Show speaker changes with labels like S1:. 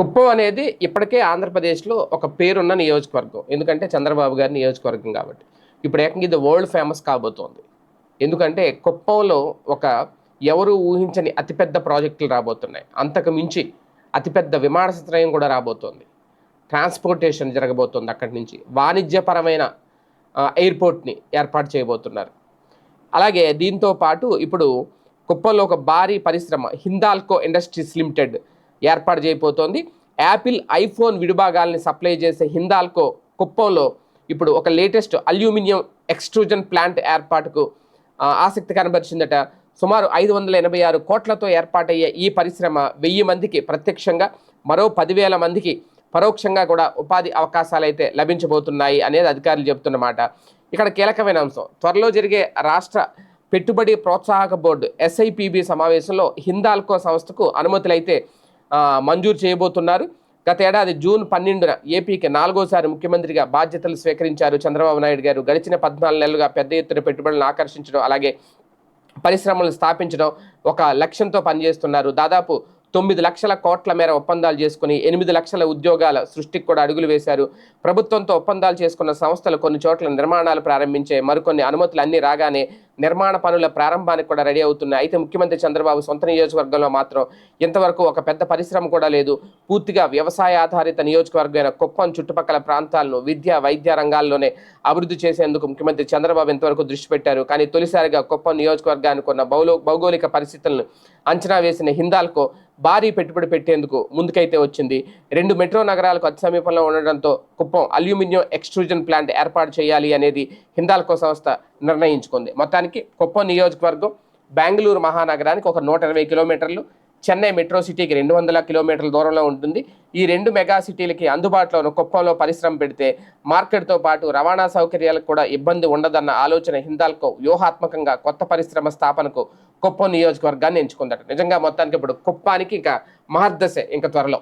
S1: కుప్పం అనేది ఇప్పటికే ఆంధ్రప్రదేశ్లో ఒక పేరున్న నియోజకవర్గం. ఎందుకంటే చంద్రబాబు గారి నియోజకవర్గం కాబట్టి. ఇప్పుడు ఏకంగా ఇది వరల్డ్ ఫేమస్ కాబోతోంది. ఎందుకంటే కుప్పంలో ఒక ఎవరు ఊహించని అతిపెద్ద ప్రాజెక్టులు రాబోతున్నాయి. అంతకు మించి అతిపెద్ద విమానాశ్రయం కూడా రాబోతోంది. ట్రాన్స్పోర్టేషన్ జరగబోతోంది అక్కడి నుంచి. వాణిజ్యపరమైన ఎయిర్పోర్ట్ని ఏర్పాటు చేయబోతున్నారు. అలాగే దీంతో పాటు ఇప్పుడు కుప్పంలో ఒక భారీ పరిశ్రమ హిందాల్కో ఇండస్ట్రీస్ లిమిటెడ్ ఏర్పాటు చేయబోతోంది. యాపిల్ ఐఫోన్ విడిభాగాల్ని సప్లై చేసే హిందాల్కో కుప్పంలో ఇప్పుడు ఒక లేటెస్ట్ అల్యూమినియం ఎక్స్ట్రూజన్ ప్లాంట్ ఏర్పాటుకు ఆసక్తి కనబరిచిందట. సుమారు ఐదు వందల ఎనభై ఆరు కోట్లతో ఏర్పాటయ్యే ఈ పరిశ్రమ వెయ్యి మందికి ప్రత్యక్షంగా మరో పదివేల మందికి పరోక్షంగా కూడా ఉపాధి అవకాశాలు అయితే లభించబోతున్నాయి అనేది అధికారులు చెబుతున్నమాట ఇక్కడ కీలకమైన అంశం. త్వరలో జరిగే రాష్ట్ర పెట్టుబడి ప్రోత్సాహక బోర్డు ఎస్ఐపిబి సమావేశంలో హిందాల్కో సంస్థకు అనుమతులైతే మంజూరు చేయబోతున్నారు. గత ఏడాది జూన్ పన్నెండున ఏపీకి నాలుగోసారి ముఖ్యమంత్రిగా బాధ్యతలు స్వీకరించారు చంద్రబాబు నాయుడు గారు. గడిచిన పద్నాలుగు నెలలుగా పెద్ద ఎత్తున పెట్టుబడులను ఆకర్షించడం అలాగే పరిశ్రమలను స్థాపించడం ఒక లక్ష్యంతో పనిచేస్తున్నారు. దాదాపు తొమ్మిది లక్షల కోట్ల మేర ఒప్పందాలు చేసుకుని ఎనిమిది లక్షల ఉద్యోగాల సృష్టికి కూడా అడుగులు వేశారు. ప్రభుత్వంతో ఒప్పందాలు చేసుకున్న సంస్థలు కొన్ని చోట్ల నిర్మాణాలు ప్రారంభించే మరికొన్ని అనుమతులు అన్నీ రాగానే నిర్మాణ పనుల ప్రారంభానికి కూడా రెడీ అవుతున్నాయి. అయితే ముఖ్యమంత్రి చంద్రబాబు సొంత నియోజకవర్గంలో మాత్రం ఇంతవరకు ఒక పెద్ద పరిశ్రమ కూడా లేదు. పూర్తిగా వ్యవసాయ ఆధారిత నియోజకవర్గమైన కుప్పం చుట్టుపక్కల ప్రాంతాలను విద్య వైద్య రంగాల్లోనే అభివృద్ధి చేసేందుకు ముఖ్యమంత్రి చంద్రబాబు ఇంతవరకు దృష్టి పెట్టారు. కానీ తొలిసారిగా కుప్పం నియోజకవర్గానికి ఉన్న భౌలో భౌగోళిక పరిస్థితులను అంచనా వేసిన హిందాల్కో భారీ పెట్టుబడి పెట్టేందుకు ముందుకైతే వచ్చింది. రెండు మెట్రో నగరాలకు అతి సమీపంలో ఉండడంతో కుప్పం అల్యూమినియం ఎక్స్ట్రూజన్ ప్లాంట్ ఏర్పాటు చేయాలి అనేది హిందాల్కో సంస్థ నిర్ణయించుకుంది. మొత్తానికి కుప్పం నియోజకవర్గం బెంగళూరు మహానగరానికి ఒక నూట ఇరవై కిలోమీటర్లు చెన్నై మెట్రో సిటీకి రెండు వందల కిలోమీటర్ల దూరంలో ఉంటుంది. ఈ రెండు మెగా సిటీలకి అందుబాటులో ఉన్న కుప్పంలో పరిశ్రమ పెడితే మార్కెట్తో పాటు రవాణా సౌకర్యాలకు కూడా ఇబ్బంది ఉండదన్న ఆలోచన హిందాల్కో వ్యూహాత్మకంగా కొత్త పరిశ్రమ స్థాపనకు కుప్పం నియోజకవర్గాన్ని ఎంచుకుందట. నిజంగా మొత్తానికి ఇప్పుడు కుప్పానికి ఇంకా మహర్దశ ఇంకా త్వరలో.